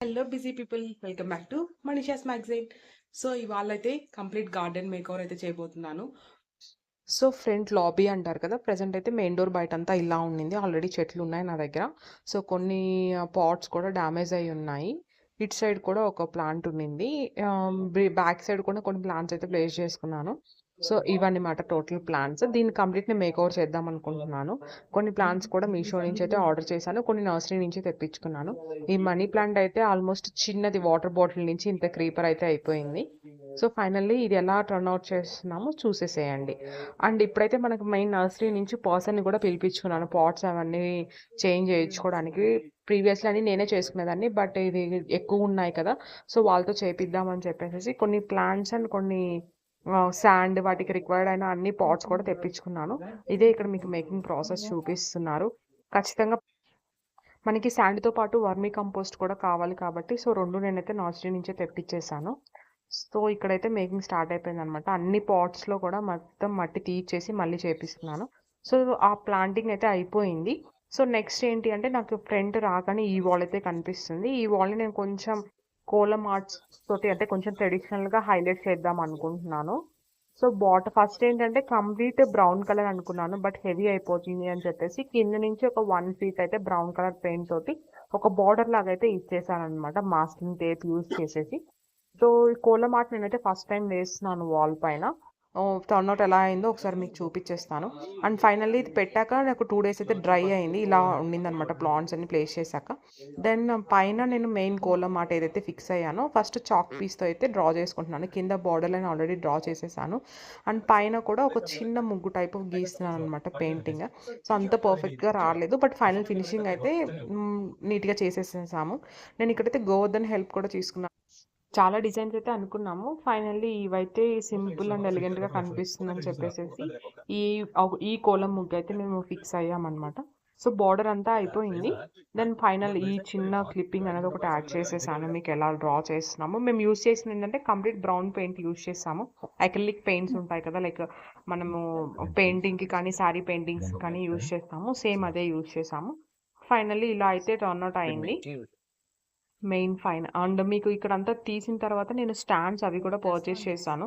Hello busy people welcome back to Manisha's magazine so ఇవాళ అయితే complete garden makeover అయితే చేయబోతున్నాను. సో ఫ్రంట్ లాబీ అంటారు కదా ప్రజెంట్ అయితే మెయిన్ డోర్ బయట అంతా ఇలా ఉండింది. ఆల్రెడీ చెట్లు ఉన్నాయి నా దగ్గర. సో కొన్ని uh, పాట్స్ కూడా డ్యామేజ్ అయి ఉన్నాయి. ఇటు సైడ్ కూడా ఒక ప్లాంట్ ఉండింది. Um, బ్యాక్ సైడ్ కూడా కొన్ని ప్లాంట్స్ అయితే ప్లేస్ చేసుకున్నాను. సో ఇవన్నీ మాట టోటల్ ప్లాంట్స్ దీన్ని కంప్లీట్ నేను మేక్ ఓవర్ చేద్దాం అనుకుంటున్నాను. కొన్ని ప్లాంట్స్ కూడా మీషో నుంచి అయితే ఆర్డర్ చేశాను. కొన్ని నర్సరీ నుంచి తెప్పించుకున్నాను. ఈ మనీ ప్లాంట్ అయితే ఆల్మోస్ట్ చిన్నది. వాటర్ బాటిల్ నుంచి ఇంత క్రీపర్ అయితే అయిపోయింది. సో ఫైనల్లీ ఇది ఎలా టర్న్ అవుట్ చేస్తున్నామో చూసేసేయండి. అండ్ ఇప్పుడైతే మనకు మెయిన్ నర్సరీ నుంచి పర్సన్ని కూడా పిలిపించుకున్నాను. పాట్స్ అవన్నీ చేంజ్ చేయించుకోవడానికి. ప్రీవియస్లీ అని నేనే చేసుకునేదాన్ని. బట్ ఇది ఎక్కువ ఉన్నాయి కదా. సో వాళ్ళతో చేపిద్దామని చెప్పేసి కొన్ని ప్లాంట్స్ అండ్ కొన్ని శాండ్ వాటికి రిక్వైర్డ్ అయిన అన్ని పాట్స్ కూడా తెప్పించుకున్నాను. ఇదే ఇక్కడ మీకు మేకింగ్ ప్రాసెస్ చూపిస్తున్నారు. ఖచ్చితంగా మనకి శాండ్తో పాటు వర్మీ కంపోస్ట్ కూడా కావాలి కాబట్టి సో రెండు నేనైతే నర్సరీ నుంచే తెప్పించేసాను సో ఇక్కడైతే మేకింగ్ స్టార్ట్ అయిపోయింది అనమాట అన్ని పాట్స్లో కూడా మొత్తం మట్టి తీర్చేసి మళ్ళీ చేపిస్తున్నాను. సో ఆ ప్లాంటింగ్ అయితే అయిపోయింది. సో నెక్స్ట్ ఏంటి అంటే నాకు ఫ్రంట్ రాగానే ఈ వాల్ అయితే కనిపిస్తుంది. ఈ వాల్ని నేను కొంచెం కోలం ఆర్ట్స్ తోటి అంటే కొంచెం ట్రెడిషనల్గా హైలైట్ చేద్దాం అనుకుంటున్నాను. సో బాట ఫస్ట్ ఏంటంటే కంప్లీట్ బ్రౌన్ కలర్ అనుకున్నాను బట్ హెవీ అయిపోతుంది అని చెప్పేసి కింద నుంచి ఒక వన్ ఫీట్ అయితే బ్రౌన్ కలర్ పెయింట్ తోటి ఒక బార్డర్ లాగా అయితే ఇచ్చేసాను అనమాట మాస్కింగ్ టేప్ యూజ్ చేసేసి. సో ఈ కోలం ఆర్ట్ నేనైతే ఫస్ట్ టైం వేస్తున్నాను వాల్ పైన. టర్న్ అవుట్ ఎలా అయిందో ఒకసారి మీకు చూపించేస్తాను అండ్ ఫైనల్లీ ఇది పెట్టాక నాకు టూ డేస్ అయితే డ్రై అయింది. ఇలా ఉండిందనమాట ప్లాంట్స్ అన్ని ప్లేస్ చేశాక. దెన్ పైన నేను మెయిన్ కోలం మాట ఏదైతే ఫిక్స్ అయ్యానో ఫస్ట్ చాక్ పీస్తో అయితే డ్రా చేసుకుంటున్నాను. కింద బార్డర్ లైన్ ఆల్రెడీ డ్రా చేసేసాను. అండ్ పైన కూడా ఒక చిన్న ముగ్గు టైప్ ఆఫ్ గీస్తున్నాను అనమాట పెయింటింగ్ సో అంత పర్ఫెక్ట్గా రాలేదు. బట్ ఫైనల్ ఫినిషింగ్ అయితే నీట్గా చేసేసేసాము. నేను ఇక్కడైతే గోవర్ధన్ హెల్ప్ కూడా తీసుకున్నాను చాలా డిజైన్స్ అయితే అనుకున్నాము. ఫైనల్లీ ఇవైతే సింపుల్ అండ్ ఎలిగెంట్గా కనిపిస్తుందని చెప్పేసి ఈ ఈ కోలం ముగ్గు అయితే మేము ఫిక్స్ అయ్యామన్నమాట. సో బార్డర్ అంతా అయిపోయింది. దెన్ ఫైనల్ ఈ చిన్న క్లిప్పింగ్ అనేది ఒకటి యాడ్ చేసేసాను. మీకు ఎలా డ్రా చేస్తున్నాము. మేము యూస్ చేసింది ఏంటంటే కంప్లీట్ బ్రౌన్ పెయింట్ యూస్ చేసాము. అక్రిలిక్ పెయింట్స్ ఉంటాయి కదా లైక్ మనము పెయింటింగ్కి కానీ శారీ పెయింటింగ్స్ కానీ యూస్ చేస్తాము. సేమ్ అదే యూస్ చేసాము. ఫైనల్లీ ఇలా అయితే టర్న్ అవుట్ అయింది. Main fine. అండ్ మీకు ఇక్కడ అంతా తీసిన తర్వాత నేను స్టాండ్స్ అవి కూడా పర్చేస్ చేశాను.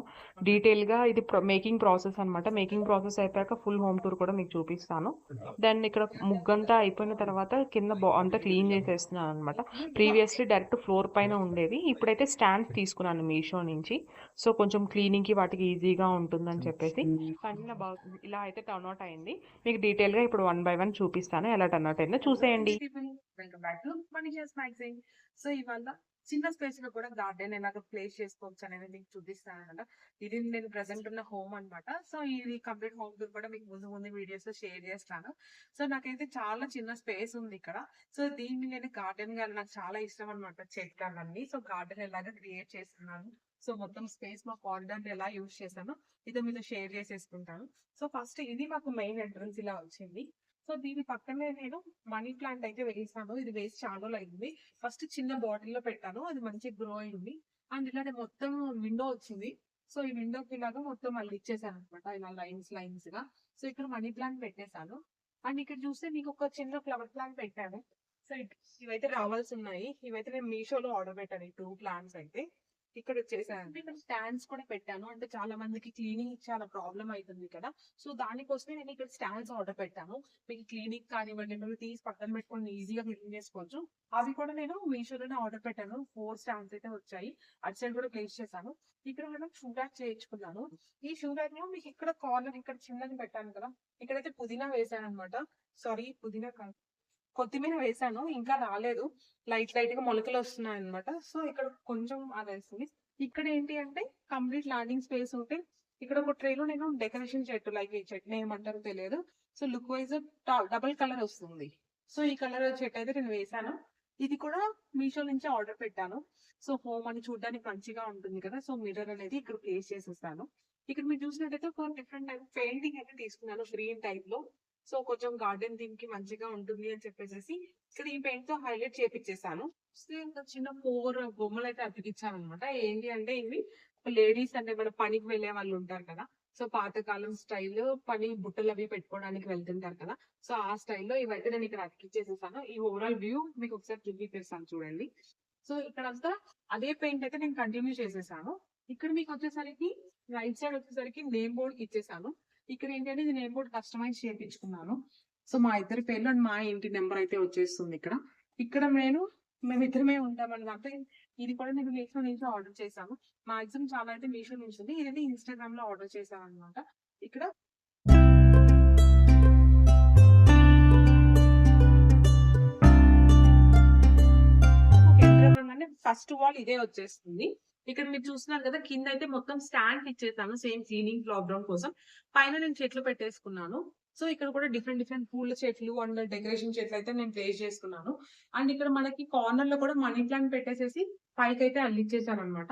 డీటెయిల్గా ఇది మేకింగ్ ప్రాసెస్ అనమాట మేకింగ్ ప్రాసెస్ అయిపోయాక ఫుల్ హోమ్ టూర్ కూడా మీకు చూపిస్తాను. దెన్ ఇక్కడ ముగ్గంతా అయిపోయిన తర్వాత కింద అంతా క్లీన్ చేసేస్తున్నాను అనమాట ప్రీవియస్లీ డైరెక్ట్ ఫ్లోర్ పైన ఉండేది ఇప్పుడైతే స్టాండ్స్ తీసుకున్నాను మీషో నుంచి. సో కొంచెం క్లీనింగ్కి వాటికి ఈజీగా ఉంటుందని చెప్పేసి. బాగా ఇలా అయితే టర్న్ అవుట్ అయింది. మీకు డీటెయిల్గా ఇప్పుడు వన్ బై వన్ చూపిస్తాను. ఎలా టర్న్ అవుట్ అయిందో చూసేయండి. సో ఇవాళ చిన్న స్పేస్లో కూడా గార్డెన్ ఎలాగ ప్లేస్ చేసుకోవచ్చు అనేది మీకు చూపిస్తాను అనమాట ఇది నేను ప్రెసెంట్ ఉన్న హోమ్ అన్నమాట. సో ఇది కంప్లీట్ హోమ్ టూర్ కూడా మీకు ముందు ముందు వీడియోస్లో షేర్ చేస్తాను. సో నాకైతే చాలా చిన్న స్పేస్ ఉంది ఇక్కడ. సో దీన్ని నేను గార్డెన్గా నాకు చాలా ఇష్టం అనమాట చెట్లన్నీ సో గార్డెన్ ఎలాగ క్రియేట్ చేస్తున్నాను. సో మొత్తం స్పేస్ మా కారిడార్ ఎలా యూజ్ చేశాను ఇది మీతో షేర్ చేసేసుకుంటాను. సో ఫస్ట్ ఇది మాకు మెయిన్ ఎంట్రన్స్ ఇలా వచ్చింది. సో దీని పక్కనే నేను మనీ ప్లాంట్ అయితే వేసాను. ఇది వేసి చాలా రోజులు అయింది. ఫస్ట్ చిన్న బాటిల్లో పెట్టాను. అది మంచిగా గ్రో అయింది. అండ్ ఇలాంటి మొత్తం విండో వచ్చింది. సో ఈ విండోకి ఇలాగా మొత్తం మళ్ళీ ఇచ్చేసాను అనమాట ఇలా లైన్స్ లైన్స్గా. సో ఇక్కడ మనీ ప్లాంట్ పెట్టేశాను. అండ్ ఇక్కడ చూస్తే మీకు ఒక చిన్న ఫ్లవర్ ప్లాంట్ పెట్టాను. సో ఇవైతే రావాల్సి ఉన్నాయి. ఇవైతే నేను మీషోలో ఆర్డర్ పెట్టాను ఈ టూ ప్లాంట్స్ అయితే. ఇక్కడ వచ్చేసాను ఇక్కడ స్టాండ్స్ కూడా పెట్టాను. అంటే చాలా మందికి క్లీనింగ్ చాలా ప్రాబ్లం అవుతుంది కదా. సో దానికోసమే నేను ఇక్కడ స్టాండ్స్ ఆర్డర్ పెట్టాను. మీకు క్లీనింగ్ కానివ్వండి మీరు తీసి పక్కన పెట్టుకొని ఈజీగా క్లీన్ చేసుకోవచ్చు. అవి కూడా నేను మీషోలోనే ఆర్డర్ పెట్టాను. ఫోర్ స్టాండ్స్ అయితే వచ్చాయి. అటు సైడ్ కూడా ప్లేస్ చేశాను. ఇక్కడ మనం షూ బ్యాగ్ చేయించుకున్నాను. ఈ షూ బ్యాగ్లో మీకు ఇక్కడ కార్నర్ ఇక్కడ చిన్నది పెట్టాను కదా. ఇక్కడైతే పుదీనా వేసాను అనమాట సారీ పుదీనా కాదు. కొత్తిమీర వేసాను ఇంకా రాలేదు. లైట్ లైట్గా మొలకలు వస్తున్నాయి అనమాట సో ఇక్కడ కొంచెం అది వేసింది ఇక్కడ ఏంటి అంటే కంప్లీట్ ల్యాండింగ్ స్పేస్ ఉంటే ఇక్కడ ఒక ట్రేలో నేను డెకరేషన్ చెట్టు లైక్ ఈ చెట్టు ఏమంటారో తెలియదు. So look wise double colour వస్తుంది. సో ఈ కలర్ చెట్టు అయితే నేను వేసాను. ఇది కూడా మీషో నుంచి ఆర్డర్ పెట్టాను. సో హోమ్ అని చూడడానికి మంచిగా ఉంటుంది కదా. సో మిర్రర్ అనేది ఇక్కడ ప్లేస్ చేసేస్తాను ఇక్కడ మీరు చూసినట్టయితే ఒక డిఫరెంట్ టైప్ పెయింటింగ్ అయితే తీసుకున్నాను గ్రీన్ టైప్లో సో కొంచెం గార్డెన్ థీమ్కి మంచిగా ఉంటుంది అని చెప్పేసి ఇక్కడ ఈ పెయింట్తో హైలైట్ చేపించేసాను సో ఇంకా చిన్న ఫోర్ బొమ్మలు అయితే అతికిచ్చాను అనమాట ఏంటి అంటే ఇవి లేడీస్ అంటే మన పనికి వెళ్ళే వాళ్ళు ఉంటారు కదా. సో పాతకాలం స్టైల్ పని బుట్టలు అవి పెట్టుకోవడానికి వెళ్తుంటారు కదా. సో ఆ స్టైల్లో ఇవైతే నేను ఇక్కడ అతికిచ్చేసేసాను. ఈ ఓవరాల్ వ్యూ మీకు ఒకసారి చూపిస్తాను చూడండి. సో ఇక్కడంతా అదే పెయింట్ అయితే నేను కంటిన్యూ చేసేసాను. ఇక్కడ మీకు వచ్చేసరికి రైట్ సైడ్ వచ్చేసరికి నేమ్ బోర్డ్ ఇచ్చేసాను. ఇక్కడ ఏంటంటే ఇది నేను కూడా కస్టమైజ్ చేయించుకున్నాను. సో మా ఇద్దరి పేర్లు అండ్ మా ఇంటి నెంబర్ అయితే వచ్చేస్తుంది ఇక్కడ. ఇక్కడ నేను మేము ఇద్దరమే ఉంటామన్నమాట. ఇది కూడా నేను మీషో నుంచి ఆర్డర్ చేశాను. మాక్సిమం చాలా అయితే మీషో నుంచి ఉంది. ఇదైతే ఇన్స్టాగ్రామ్లో ఆర్డర్ చేశాను అనమాట ఇక్కడ ఫస్ట్ వాల్ ఇదే వచ్చేస్తుంది. ఇక్కడ మీరు చూస్తున్నారు కదా కింద అయితే మొత్తం స్టాండ్ ఇచ్చేసాను సేమ్ క్లీనింగ్ లాక్డౌన్ కోసం. పైన నేను చెట్లు పెట్టేసుకున్నాను. సో ఇక్కడ కూడా డిఫరెంట్ డిఫరెంట్ పూల చెట్లు అండ్ డెకరేషన్ చెట్లు అయితే నేను ప్లేస్ చేసుకున్నాను. అండ్ ఇక్కడ మనకి కార్నర్లో కూడా మనీ ప్లాంట్ పెట్టేసేసి పైకి అయితే అల్లిచ్చేసాను అనమాట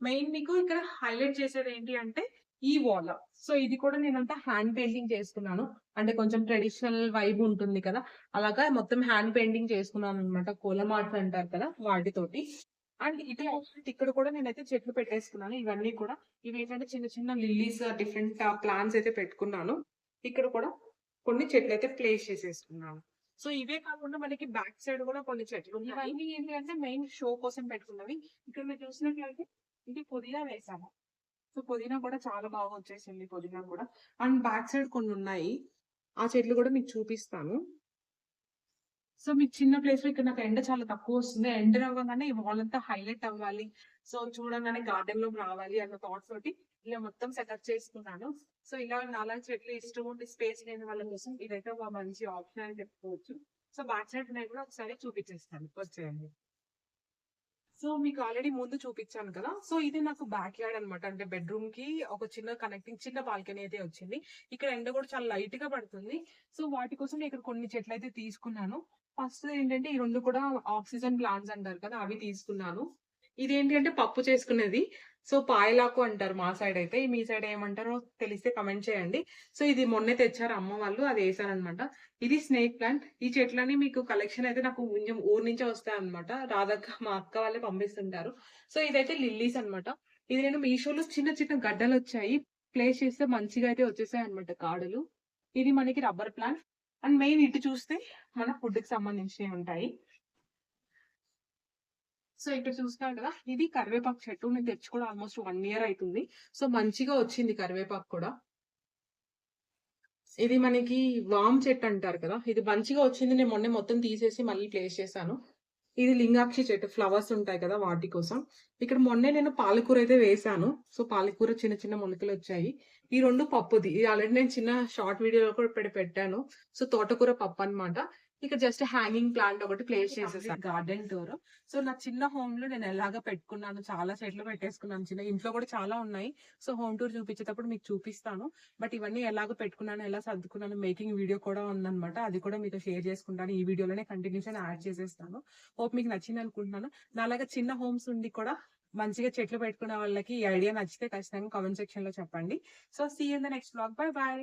మెయిన్ మీకు ఇక్కడ హైలైట్ చేసేది ఏంటి అంటే ఈ వాల్ సో ఇది కూడా నేనంతా హ్యాండ్ పెయింటింగ్ చేసుకున్నాను. అంటే కొంచెం ట్రెడిషనల్ వైబ్ ఉంటుంది కదా అలాగా మొత్తం హ్యాండ్ పెయింటింగ్ చేసుకున్నాను అనమాట కోలమాట్స్ అంటారు కదా వాటితోటి. అండ్ ఇటు ఇక్కడ కూడా నేనైతే చెట్లు పెట్టేసుకున్నాను. ఇవన్నీ కూడా ఇవి ఏంటంటే చిన్న చిన్న లిల్లీస్ డిఫరెంట్ ప్లాంట్స్ అయితే పెట్టుకున్నాను. ఇక్కడ కూడా కొన్ని చెట్లు అయితే ప్లేస్ చేసేసుకున్నాను. సో ఇవే కాకుండా మనకి బ్యాక్ సైడ్ కూడా కొన్ని చెట్లు ఉన్నాయి. ఇవన్నీ ఏంటి అంటే మెయిన్ షో కోసం పెట్టుకున్నవి. ఇక్కడ మీరు చూసినట్లయితే ఇది పుదీనా వేసాము. సో పుదీనా కూడా చాలా బాగా వచ్చేసింది పుదీనా కూడా. అండ్ బ్యాక్ సైడ్ కొన్ని ఉన్నాయి. ఆ చెట్లు కూడా మీకు చూపిస్తాను. సో మీకు చిన్న ప్లేస్లో ఇక్కడ నాకు ఎండ చాలా తక్కువ వస్తుంది. ఎండ అవ్వగానే ఈ వాల్ అంతా హైలైట్ అవ్వాలి. సో చూడగానే గార్డెన్లోకి రావాలి అన్న థాట్ తోటి ఇలా మొత్తం సెటప్ చేసుకున్నాను. సో ఇలా నాలా చెట్లు ఇష్టం ఉండి స్పేస్ లేని వాళ్ళ కోసం ఇదైతే ఒక మంచి ఆప్షన్ అని చెప్పుకోవచ్చు. సో బ్యాక్ సైడ్ నేను కూడా ఒకసారి చూపించేస్తాను. వచ్చేయండి. సో మీకు ఆల్రెడీ ముందు చూపించాను కదా. సో ఇది నాకు బ్యాక్ యార్డ్ అనమాట అంటే బెడ్రూమ్కి ఒక చిన్న కనెక్టింగ్ చిన్న బాల్కనీ అయితే వచ్చింది. ఇక్కడ ఎండ కూడా చాలా లైట్గా పడుతుంది. సో వాటి కోసం నేను ఇక్కడ కొన్ని చెట్లు అయితే తీసుకున్నాను. ఫస్ట్ ఏంటంటే ఈ రెండు కూడా ఆక్సిజన్ ప్లాంట్స్ అంటారు కదా అవి తీసుకున్నాను. ఇది ఏంటి అంటే పప్పు చేసుకునేది. సో పాయలాకు అంటారు మా సైడ్ అయితే. మీ సైడ్ ఏమంటారో తెలిస్తే కమెంట్ చేయండి. సో ఇది మొన్నే తెచ్చారు అమ్మ వాళ్ళు అది వేసారనమాట ఇది స్నేక్ ప్లాంట్. ఈ చెట్లని మీకు కలెక్షన్ అయితే నాకు కొంచెం ఊరు నుంచే వస్తాయన్నమాట. రాధక్క మా అక్క వాళ్ళే పంపిస్తుంటారు. సో ఇదైతే లిల్లీస్ అన్నమాట. ఇది నేను మీషోలో చిన్న చిన్న గడ్డలు వచ్చాయి ప్లేస్ చేస్తే మంచిగా అయితే వచ్చేసాయి అనమాట కాడలు ఇది మనకి రబ్బర్ ప్లాంట్. అండ్ మెయిన్ ఇటు చూస్తే మన ఫుడ్కి సంబంధించినవి ఉంటాయి. సో ఇక్కడ చూస్తున్నారు కదా ఇది కరివేపాకు చెట్టు. నేను తెచ్చి కూడా ఆల్మోస్ట్ వన్ ఇయర్ అవుతుంది. సో మంచిగా వచ్చింది కరివేపాకు కూడా. ఇది మనకి వామ్ చెట్టు అంటారు కదా ఇది మంచిగా వచ్చింది. నేను మొన్నే మొత్తం తీసేసి మళ్ళీ ప్లేస్ చేశాను. ఇది లింగాక్షి చెట్టు ఫ్లవర్స్ ఉంటాయి కదా వాటి కోసం. ఇక్కడ మొన్నే నేను పాలకూర అయితే వేసాను. సో పాలకూర చిన్న చిన్న మొలకలు వచ్చాయి. ఈ రెండు పప్పుది ఇది ఆల్రెడీ నేను చిన్న షార్ట్ వీడియోలో కూడా పెట్టాను. సో తోటకూర పప్పు అన్నమాట. ఇక జస్ట్ హ్యాంగింగ్ ప్లాంట్ ఒకటి ప్లేస్ చేసేసాను. Garden tour. సో నా చిన్న హోమ్లో నేను ఎలాగ పెట్టుకున్నాను చాలా చెట్లు పెట్టేసుకున్నాను చిన్న ఇంట్లో కూడా చాలా ఉన్నాయి. సో హోమ్ టూర్ చూపించేటప్పుడు మీకు చూపిస్తాను. బట్ ఇవన్నీ ఎలాగ పెట్టుకున్నాను ఎలా సర్దుకున్నాను మేకింగ్ వీడియో కూడా ఉందన్నమాట. అది కూడా మీతో షేర్ చేసుకుంటాను. ఈ వీడియోలోనే కంటిన్యూషన్ యాడ్ చేసేస్తాను. హోప్ మీకు నచ్చింది అనుకుంటున్నాను. నాలాగా చిన్న హోమ్స్ ఉండి కూడా మంచిగా చెట్లు పెట్టుకునే వాళ్ళకి ఈ ఐడియా నచ్చితే ఖచ్చితంగా కామెంట్ సెక్షన్లో చెప్పండి. So see in the next blog bye bye